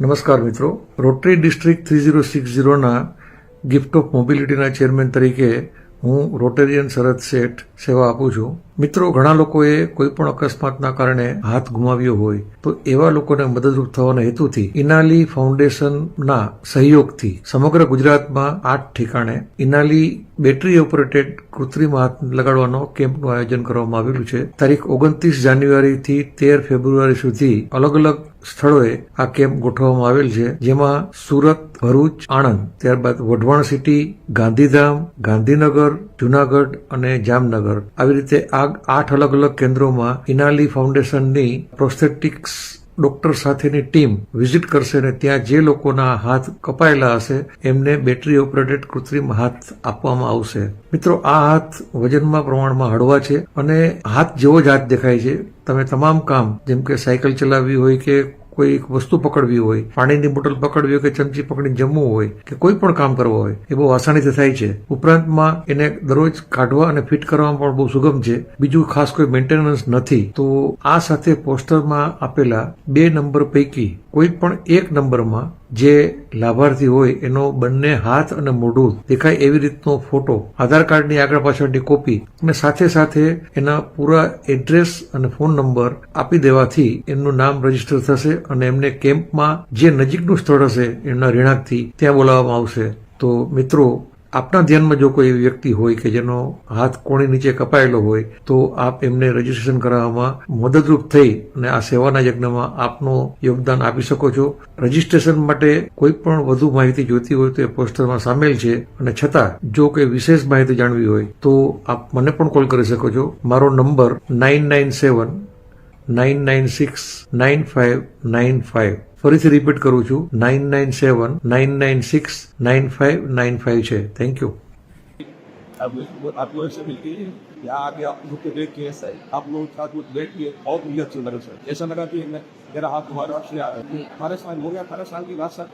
નમસ્કાર મિત્રો. Rotary district three zero six ઝીરોના gift of મોબિલિટીના ચેરમેન તરીકે હું રોટેરિયન શરદ શેઠ સેવા આપું છું. મિત્રો, ઘણા લોકોએ કોઈ પણ અકસ્માતના કારણે હાથ ગુમાવ્યો હોય તો એવા લોકોને મદદરૂપ થવાના હેતુથી ઇનાલી ફાઉન્ડેશનના સહયોગથી સમગ્ર ગુજરાતમાં આઠ ઠેકાણે ઇનાલી બેટરી ઓપરેટેડ કૃત્રિમ હાથ લગાડવાનો કેમ્પનું આયોજન કરવામાં આવેલું છે. તારીખ ઓગણત્રીસ જાન્યુઆરીથી તેર ફેબ્રુઆરી સુધી અલગ અલગ સ્થળોએ આ કેમ્પ ગોઠવવામાં આવેલ છે, જેમાં સુરત, ભરૂચ, આણંદ, ત્યારબાદ વઢવાણ સિટી, ગાંધીધામ, ગાંધીનગર, જુનાગઢ અને જામનગર. આવી રીતે આ આઠ અલગ અલગ કેન્દ્રોમાં ઇનાલી ફાઉન્ડેશનની પ્રોસ્થેટિક્સ ડોક્ટર સાથેની ટીમ વિઝિટ કરશે અને ત્યાં જે લોકોના હાથ કપાયેલા હશે, એમને બેટરી ઓપરેટેડ કૃત્રિમ હાથ આપવામાં આવશે. મિત્રો, આ હાથ વજનમાં પ્રમાણમાં હળવા છે અને હાથ જેવો જ હાથ દેખાય છે. તમે તમામ કામ, જેમ કે સાયકલ ચલાવવી હોય કે કોઈ એક વસ્તુ પકડવી હોય, પાણીની બોટલ પકડવી હોય કે ચમચી પકડીને જમવું હોય કે કોઈ પણ કામ કરવું હોય, એ બહુ આસાનીથી થાય છે. ઉપરાંતમાં એને દરરોજ કાઢવા અને ફિટ કરવામાં પણ બહુ સુગમ છે. બીજું ખાસ કોઈ મેન્ટેનન્સ નથી. તો આ સાથે પોસ્ટરમાં આપેલા બે નંબર પૈકી કોઈ પણ એક નંબરમાં જે લાભાર્થી હોય એનો બંને હાથ અને મોઢું દેખાય એવી રીતનો ફોટો આધાર કાર્ડની આગળ પાછળની કોપી અને સાથે સાથે એના પૂરા એડ્રેસ અને ફોન નંબર આપી દેવાથી એમનું નામ રજિસ્ટર થશે અને એમને કેમ્પમાં જે નજીકનું સ્થળ હશે એમના રહેણાંકથી ત્યાં બોલાવવામાં આવશે. તો મિત્રો આપના ધ્યાનમાં જો કોઈ એવી વ્યક્તિ હોય કે જેનો હાથ કોણી નીચે કપાયેલો હોય, તો આપ એમને રજીસ્ટ્રેશન કરાવવામાં મદદરૂપ થઈ અને આ સેવાના યજ્ઞમાં આપનું યોગદાન આપી શકો છો. રજીસ્ટ્રેશન માટે કોઈ પણ વધુ માહિતી જોઈતી હોય તો એ પોસ્ટરમાં સામેલ છે. અને છતાં, જો કોઈ વિશેષ માહિતી જાણવી હોય, તો આપ મને પણ કોલ કરી શકો છો. મારો number nine nine seven, nine nine six, nine five nine five. ફરીથી રિપીટ કરું છું. Nine nine seven nine nine six nine five nine five છે. થેન્ક યુ अब आप लोग से मिलके यहाँ आके आप लोग को देख के आप लोग के साथ वो देख के और मुझे अच्छा लगा सर ऐसा लगा कि मैं मेरा हाथ तुम्हारा से आया अठारह साल हो गया अठारह साल की बात सर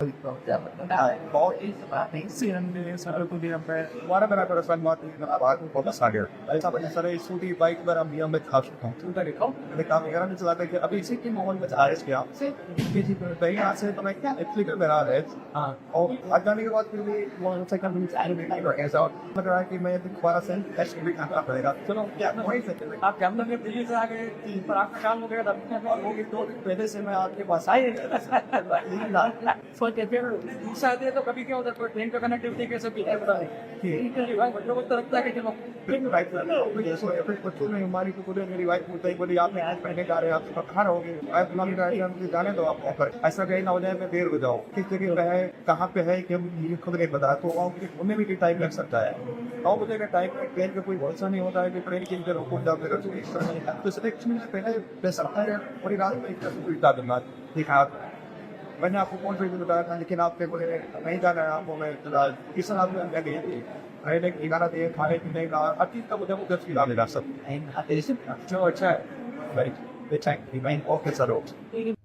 हमारा मेरा अठारह साल बाद बात बहुत अच्छा गया ऐसा बना सर स्कूटी बाइक पर हम नियम में खा सकता हूँ मैंने काम वगैरह नहीं चलाता कि अभी इसी के माहौल में आयस किया कहीं यहाँ से तो मैं क्या एक्चुअली मेरा है और आज जाने के बाद फिर भी वो सेकंड ऐसा लग रहा है कि मैं दोबारा से टेस्ट भी करना पड़ेगा चलो आप कैमरा में दिल्ली से आ गए पर आपका काम हो गया पहले से मैं आपके पास आए फिर दूसरा तो कभी क्या होता है ट्रेन का कनेक्टिविटी कैसे भी है? दें भाई बच्चों को तो लगता है। कि चलो हमारी तो पूरे मेरी वाइफ बोलते बोली आपने आज पहले जा रहे हैं आप कहाँ रहोगे? आप मुझे जाने दो आप ऑफ़र ऐसा कहीं ना हो जाए मैं देर हो जाऊँ। किस जगह पे है कहाँ पे है कि मुझे खुद नहीं पता तो मुझे उन्हें भी टाइम लग सकता है। नौ बजे का टाइम ट्रेन का कोई भरोसा नहीं होता है कि ट्रेन की जगह रुको जाओ मेरा तो इस तरह नहीं है। तो सिलेक्शन से पहले मैं सकता है पूरी रात में एक सुविधा दूंगा दिखा मैंने आपको कौन सा बताया था लेकिन आपने बोले नहीं जाना है आपको मैं किस तरह आपने मैं गई थी रहने की गाना दिए खाने पीने का हर चीज का मुझे दस की मिला सब चलो अच्छा है very thank you okay sir okay